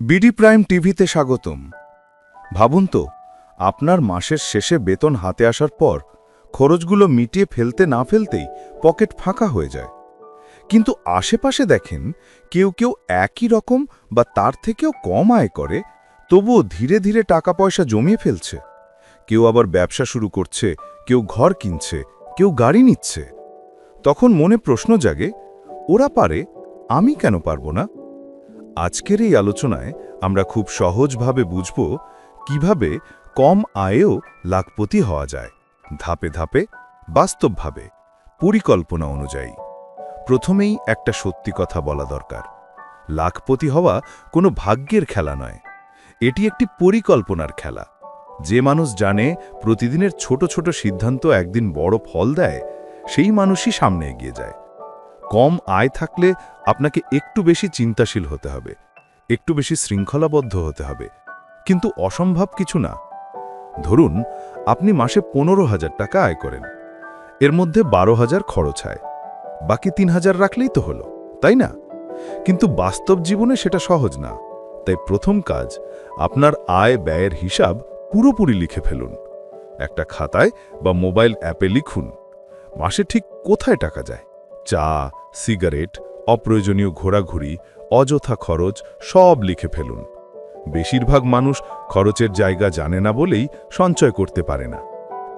BD prime টিভিতে স্বাগতম। ভাবুন তো, আপনার মাসের শেষে বেতন হাতে আসার পর খরচগুলো মিটিয়ে ফেলতে না ফেলতেই পকেট ফাঁকা হয়ে যায়। কিন্তু আশেপাশে দেখেন, কেউ কেউ একই রকম বা তার থেকেও কম আয় করে, তবুও ধীরে ধীরে টাকা পয়সা জমিয়ে ফেলছে। কেউ আবার ব্যবসা শুরু করছে, কেউ ঘর কিনছে, কেউ গাড়ি নিচ্ছে। তখন মনে প্রশ্ন জাগে, ওরা পারে আমি কেন পারব না? আজকের এই আলোচনায় আমরা খুব সহজভাবে বুঝব কীভাবে কম আয়েও লাখপতি হওয়া যায়, ধাপে ধাপে, বাস্তবভাবে, পরিকল্পনা অনুযায়ী। প্রথমেই একটা সত্যি কথা বলা দরকার। লাখপতি হওয়া কোনো ভাগ্যের খেলা নয়। এটি একটি পরিকল্পনার খেলা। যে মানুষ জানে প্রতিদিনের ছোট ছোট সিদ্ধান্ত একদিন বড় ফল দেয়, সেই মানুষই সামনে এগিয়ে যায়। কম আয় থাকলে আপনাকে একটু বেশি চিন্তাশীল হতে হবে, একটু বেশি শৃঙ্খলাবদ্ধ হতে হবে। কিন্তু অসম্ভব কিছু না। ধরুন, আপনি মাসে পনেরো হাজার টাকা আয় করেন। এর মধ্যে বারো হাজার খরচ হয়। বাকি তিন হাজার রাখলেই তো হলো, তাই না? কিন্তু বাস্তব জীবনে সেটা সহজ না। তাই প্রথম কাজ, আপনার আয় ব্যয়ের হিসাব পুরোপুরি লিখে ফেলুন। একটা খাতায় বা মোবাইল অ্যাপে লিখুন, মাসে ঠিক কোথায় টাকা যায়। চা, সিগারেট, অপ্রয়োজনীয় ঘোরাঘুরি, অযথা খরচ সব লিখে ফেলুন। বেশিরভাগ মানুষ খরচের জায়গা জানে না বলেই সঞ্চয় করতে পারে না।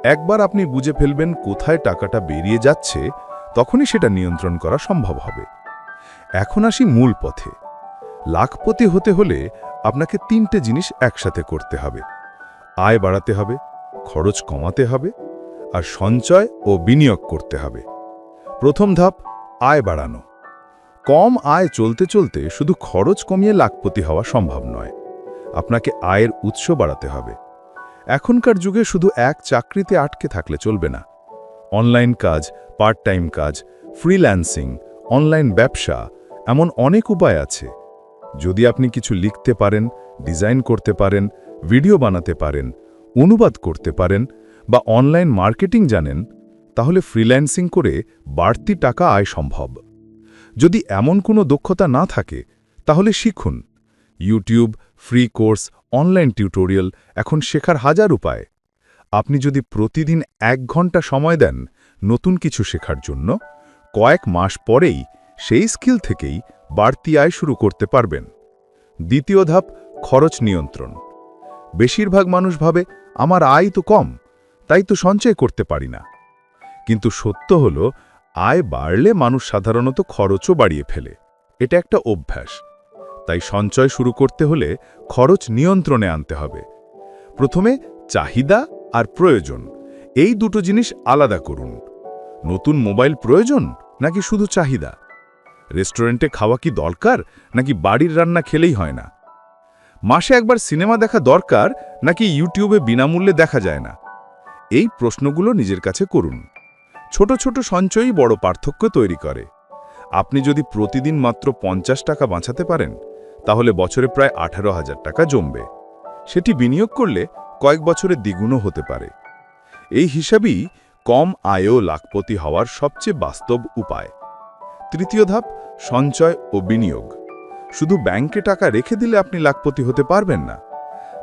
একবার আপনি বুঝে ফেলবেন কোথায় টাকাটা বেরিয়ে যাচ্ছে, তখনই সেটা নিয়ন্ত্রণ করা সম্ভব হবে। এখন আসি মূল পথে। লাখপতি হতে হলে আপনাকে তিনটে জিনিস একসাথে করতে হবে। আয় বাড়াতে হবে, খরচ কমাতে হবে, আর সঞ্চয় ও বিনিয়োগ করতে হবে। প্রথম ধাপ, আয় বাড়ানো। কম আয় চলতে চলতে শুধু খরচ কমিয়ে লাখপতি হওয়া সম্ভব নয়। আপনাকে আয়ের উৎস বাড়াতে হবে। এখনকার যুগে শুধু এক চাকরিতে আটকে থাকলে চলবে না। অনলাইন কাজ পার্ট টাইম কাজ, ফ্রিল্যান্সিং, অনলাইন ব্যবসা, এমন অনেক উপায় আছে। যদি আপনি কিছু লিখতে পারেন, ডিজাইন করতে পারেন, ভিডিও বানাতে পারেন, অনুবাদ করতে পারেন বা অনলাইন মার্কেটিং জানেন তাহলে ফ্রিল্যান্সিং করে বাড়তি টাকা আয় সম্ভব। যদি এমন কোনো দক্ষতা না থাকে, তাহলে শিখুন। YouTube free course online tutorial এখন শেখার হাজার উপায়। আপনি যদি প্রতিদিন এক ঘণ্টা সময় দেন নতুন কিছু শেখার জন্য, কয়েক মাস পরেই সেই স্কিল থেকেই বাড়তি আয় শুরু করতে পারবেন। দ্বিতীয় ধাপ, খরচ নিয়ন্ত্রণ। বেশিরভাগ মানুষ ভাবে, আমার আয় তো কম, তাই তো সঞ্চয় করতে পারি না। কিন্তু সত্য হল, আয় বাড়লে মানুষ সাধারণত খরচও বাড়িয়ে ফেলে। এটা একটা অভ্যাস। তাই সঞ্চয় শুরু করতে হলে খরচ নিয়ন্ত্রণে আনতে হবে। প্রথমে চাহিদা আর প্রয়োজন। এই দুটো জিনিস আলাদা করুন। নতুন মোবাইল প্রয়োজন নাকি শুধু চাহিদা? রেস্টুরেন্টে খাওয়া কি দরকার নাকি বাড়ির রান্না খেলেই হয় না? মাসে একবার সিনেমা দেখা দরকার নাকি ইউটিউবে বিনামূল্যে দেখা যায় না? এই প্রশ্নগুলো নিজের কাছে করুন। ছোট ছোট সঞ্চয়ই বড় পার্থক্য তৈরি করে। আপনি যদি প্রতিদিন মাত্র পঞ্চাশ টাকা বাঁচাতে পারেন, তাহলে বছরে প্রায় আঠারো হাজার টাকা জমবে। সেটি বিনিয়োগ করলে কয়েক বছরে দ্বিগুণও হতে পারে। এই হিসাবেই কম আয়েও লাখপতি হওয়ার সবচেয়ে বাস্তব উপায়। তৃতীয় ধাপ, সঞ্চয় ও বিনিয়োগ। শুধু ব্যাংকে টাকা রেখে দিলে আপনি লাখপতি হতে পারবেন না,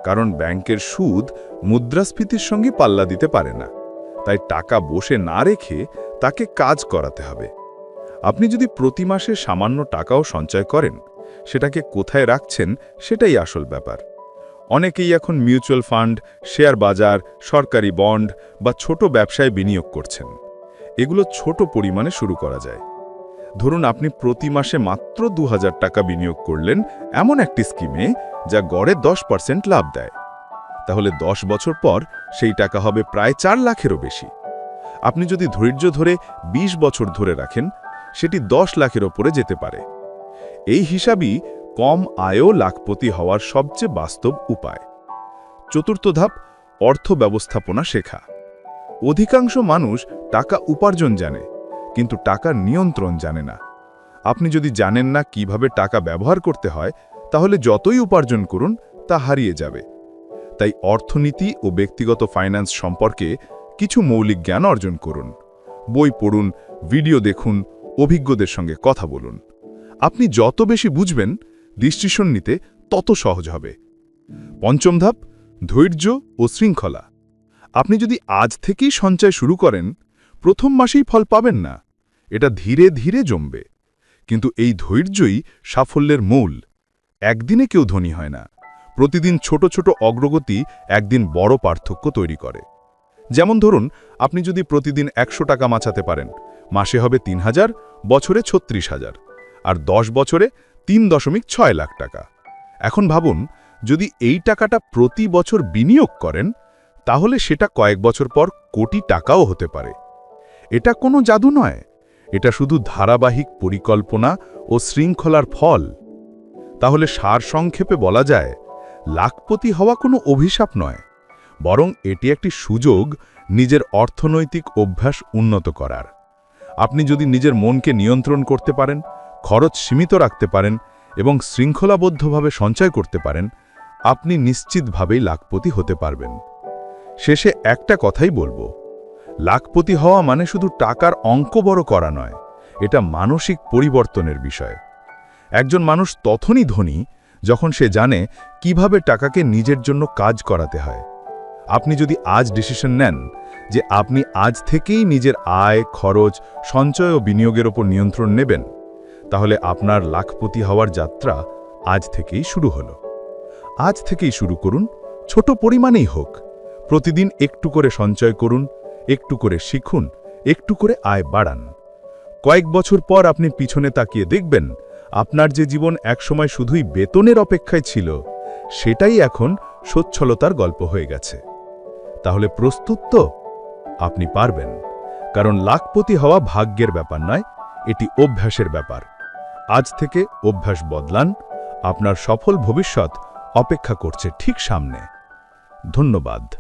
কারণ ব্যাংকের সুদ মুদ্রাস্ফীতির সঙ্গে পাল্লা দিতে পারে না। তাই টাকা বসে না রেখে তাকে কাজ করাতে হবে। আপনি যদি প্রতি মাসে সামান্য টাকাও সঞ্চয় করেন, সেটাকে কোথায় রাখছেন সেটাই আসল ব্যাপার। অনেকেই এখন মিউচুয়াল ফান্ড, শেয়ার বাজার, সরকারি বন্ড বা ছোট ব্যবসায় বিনিয়োগ করছেন। এগুলো ছোট পরিমাণে শুরু করা যায়। ধরুন আপনি প্রতি মাসে মাত্র দু হাজার টাকা বিনিয়োগ করলেন এমন একটি স্কিমে যা গড়ে দশ পার্সেন্ট লাভ দেয়। তাহলে দশ বছর পর সেই টাকা হবে প্রায় চার লাখেরও বেশি। আপনি যদি ধৈর্য ধরে ২০ বছর ধরে রাখেন, সেটি দশ লাখের ওপরে যেতে পারে। এই হিসাবই কম আয়ও লাখপতি হওয়ার সবচেয়ে বাস্তব উপায়। চতুর্থ ধাপ, অর্থ ব্যবস্থাপনা শেখা। অধিকাংশ মানুষ টাকা উপার্জন জানে, কিন্তু টাকার নিয়ন্ত্রণ জানে না। আপনি যদি জানেন না কীভাবে টাকা ব্যবহার করতে হয়, তাহলে যতই উপার্জন করুন, তা হারিয়ে যাবে। তাই অর্থনীতি ও ব্যক্তিগত ফাইন্যান্স সম্পর্কে কিছু মৌলিক জ্ঞান অর্জন করুন। বই পড়ুন ভিডিও দেখুন, অভিজ্ঞদের সঙ্গে কথা বলুন। আপনি যত বেশি বুঝবেন ডিসিশন নিতে তত সহজ হবে। পঞ্চম ধাপ, ধৈর্য ও শৃঙ্খলা। আপনি যদি আজ থেকেই সঞ্চয় শুরু করেন, প্রথম মাসেই ফল পাবেন না। এটা ধীরে ধীরে জমবে। কিন্তু এই ধৈর্যই সাফল্যের মূল। একদিনে কেউ ধনী হয় না। প্রতিদিন ছোট ছোট অগ্রগতি একদিন বড় পার্থক্য তৈরি করে। যেমন ধরুন, আপনি যদি প্রতিদিন একশো টাকা মাচাতে পারেন, মাসে হবে তিন হাজার, বছরে ছত্রিশ হাজার, আর দশ বছরে তিন দশমিক ছয় লাখ টাকা। এখন ভাবুন, যদি এই টাকাটা প্রতি বছর বিনিয়োগ করেন, তাহলে সেটা কয়েক বছর পর কোটি টাকাও হতে পারে। এটা কোনো জাদু নয়, এটা শুধু ধারাবাহিক পরিকল্পনা ও শৃঙ্খলার ফল। তাহলে সার সংক্ষেপে বলা যায় লাখপতি হওয়া কোনো অভিশাপ নয়, বরং এটি একটি সুযোগ নিজের অর্থনৈতিক অভ্যাস উন্নত করার। আপনি যদি নিজের মনকে নিয়ন্ত্রণ করতে পারেন, খরচ সীমিত রাখতে পারেন এবং শৃঙ্খলাবদ্ধভাবে সঞ্চয় করতে পারেন, আপনি নিশ্চিতভাবেই লাখপতি হতে পারবেন। শেষে একটা কথাই বলব, লাখপতি হওয়া মানে শুধু টাকার অঙ্ক বড় করা নয়, এটা মানসিক পরিবর্তনের বিষয়। একজন মানুষ তখনই ধনী যখন সে জানে কীভাবে টাকাকে নিজের জন্য কাজ করাতে হয়। আপনি যদি আজ ডিসিশন নেন যে আপনি আজ থেকেই নিজের আয়, খরচ, সঞ্চয় ও বিনিয়োগের ওপর নিয়ন্ত্রণ নেবেন, তাহলে আপনার লাখপতি হওয়ার যাত্রা আজ থেকেই শুরু হলো। আজ থেকেই শুরু করুন, ছোট পরিমাণেই হোক। প্রতিদিন একটু করে সঞ্চয় করুন, একটু করে শিখুন, একটু করে আয় বাড়ান। কয়েক বছর পর আপনি পিছনে তাকিয়ে দেখবেন আপনার যে জীবন একসময় শুধুই বেতনের অপেক্ষায় ছিল, সেটাই এখন সচ্ছলতার গল্প হয়ে গেছে। তাহলে প্রস্তুত তো? আপনি পারবেন। কারণ লাখপতি হওয়া ভাগ্যের ব্যাপার নয়, এটি অভ্যাসের ব্যাপার। আজ থেকে অভ্যাস বদলান, আপনার সফল ভবিষ্যৎ অপেক্ষা করছে ঠিক সামনে। ধন্যবাদ।